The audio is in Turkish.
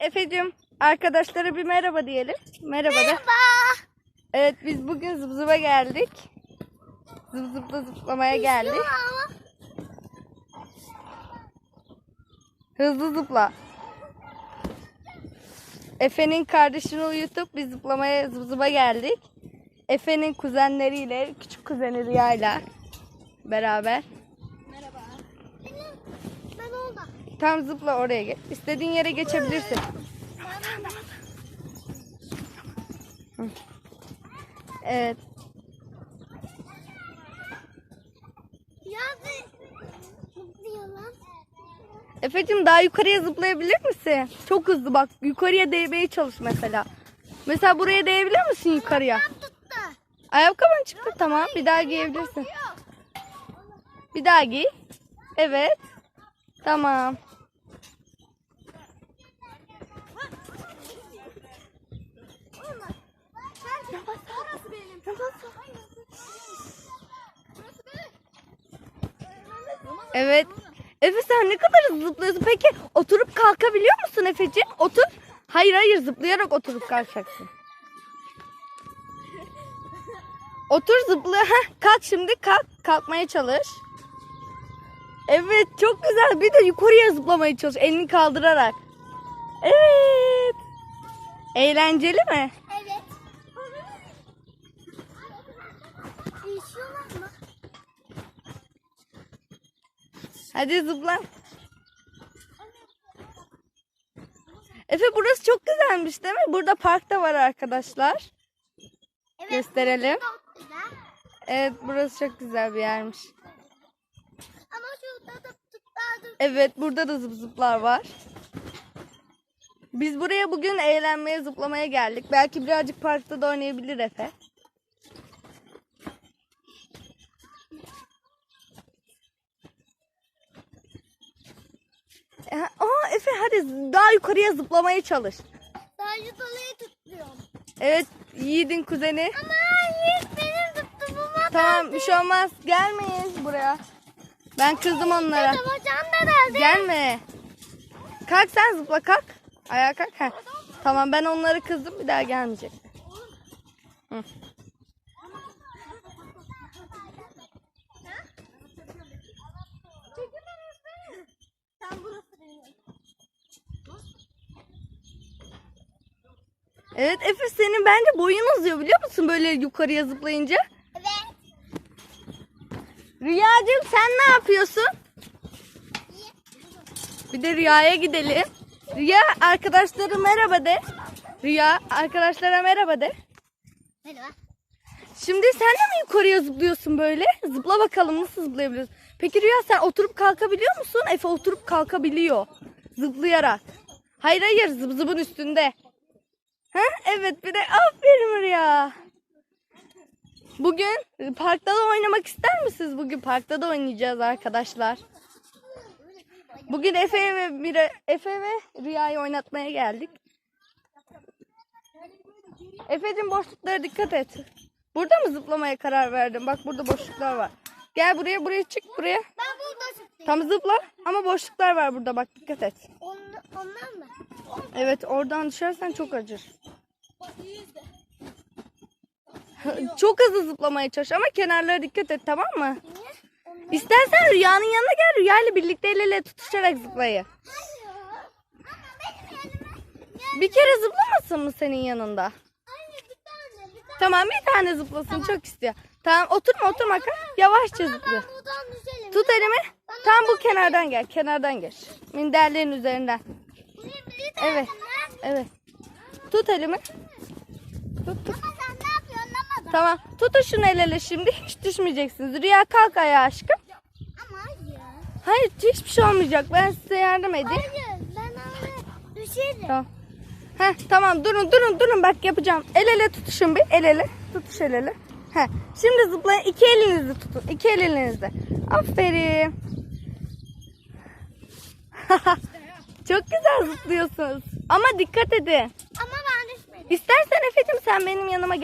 Efe'cim arkadaşlara bir merhaba diyelim. Merhaba de. Merhaba. Evet biz bugün zıp zıpa geldik. Zıp zıpla zıplamaya geldik. Hızlı zıpla. Efe'nin kardeşini uyutup biz zıplamaya zıp zıpa geldik. Efe'nin kuzenleriyle, küçük kuzeni Rüya'yla beraber. Merhaba. Ben orada. Tam zıpla oraya geç. İstediğin yere geçebilirsin. Evet. Zıplıyor lan. Efe'cim daha yukarıya zıplayabilir misin? Çok hızlı bak. Yukarıya değmeye çalış mesela. Mesela buraya değebilir misin yukarıya? Ayakkabın çıktı tamam. Bir daha giyebilirsin. Bir daha giy. Evet. Tamam. Burası benim. Evet. Efe sen ne kadar zıplıyorsun? Peki oturup kalkabiliyor musun Efe'ciğim? Otur. Hayır hayır zıplayarak oturup kalkacaksın. Otur zıpla. Heh, kalk şimdi kalk. Kalkmaya çalış. Evet çok güzel. Bir de yukarıya zıplamaya çalış. Elini kaldırarak. Evet. Eğlenceli mi? Evet. Değişiyorlar mı? Hadi zıpla. Efe burası çok güzelmiş değil mi? Burada park da var arkadaşlar. Evet. Gösterelim. Evet burası çok güzel bir yermiş. Ama şurada da. Evet burada da zıp zıplar var. Biz buraya bugün eğlenmeye zıplamaya geldik. Belki birazcık parkta da oynayabilir Efe. E, Aa Efe hadi daha yukarıya zıplamaya çalış. Sadece dolayı tutuyorum. Evet Yiğit'in kuzeni. Ama Yiğit benim tuttuğuma Tamam bir şey olmaz. Gelmeyin buraya. Ben kızdım onlara. Hocam da nerede? Gelme. Kalk sen zıpla kalk. Ayağa kalk. Heh. Tamam ben onları kızdım bir daha gelmeyecek. Hı. Evet Efe senin bence boyun uzuyor biliyor musun böyle yukarıya zıplayınca? Evet. Rüyacığım sen ne yapıyorsun? Bir de Rüya'ya gidelim. Rüya arkadaşlara merhaba de. Rüya arkadaşlara merhaba de. Merhaba. Şimdi sen de mi yukarıya zıplıyorsun böyle? Zıpla bakalım nasıl zıplayabiliyorsun? Peki Rüya sen oturup kalkabiliyor musun? Efe oturup kalkabiliyor. Zıplayarak. Hayır hayır zıp zıbın üstünde. Ha? Evet bir de aferin Rüya. Bugün parkta da oynamak ister misiniz? Bugün parkta da oynayacağız arkadaşlar. Bugün Efe ve Mira, Efe ve Rüya'yı oynatmaya geldik. Efe'cim boşluklara dikkat et. Burada mı zıplamaya karar verdin? Bak burada boşluklar var. Gel buraya buraya çık buraya. Ben burada tutayım. Tam zıpla ama boşluklar var burada bak dikkat et. On, onlar mı? Evet oradan düşersen çok acır. Çok hızlı zıplamaya çalış ama kenarlara dikkat et tamam mı? Niye? Onlar... İstersen Rüya'nın yanına gel. Rüya ile birlikte el ele tutuşarak zıplayın. Hayır. Ama benim elime... Bir kere zıplamasın mı senin yanında? Hayır bir tane bir tane. Tamam bir tane zıplasın çok istiyor. Tamam oturma oturma kalk. Yavaşça zıpla. ben buradan düşelim. Tut elimi. Tam bu kenardan gel. Kenardan geç. Minderlerin üzerinden. Bir, bir tane Evet. ben- Evet. Tut elimi. Tut tut. Ama sen ne yapıyorsun anlamadım. Tamam. Tutun şunu el ele şimdi. Hiç düşmeyeceksiniz. Rüya kalk ayağa aşkım. Ama hayır. Hayır hiçbir şey olmayacak. Ben size yardım edeyim. Hayır ben onu düşerim. Tamam. Heh, tamam durun durun durun bak yapacağım. El ele tutuşun bir el ele. Tutuş el ele. Heh. Şimdi zıplayın. İki elinizi tutun. İki elinizle. Aferin. Çok güzel zıplıyorsunuz. Ama dikkat edin. İstersen Efe'cim sen benim yanıma gel.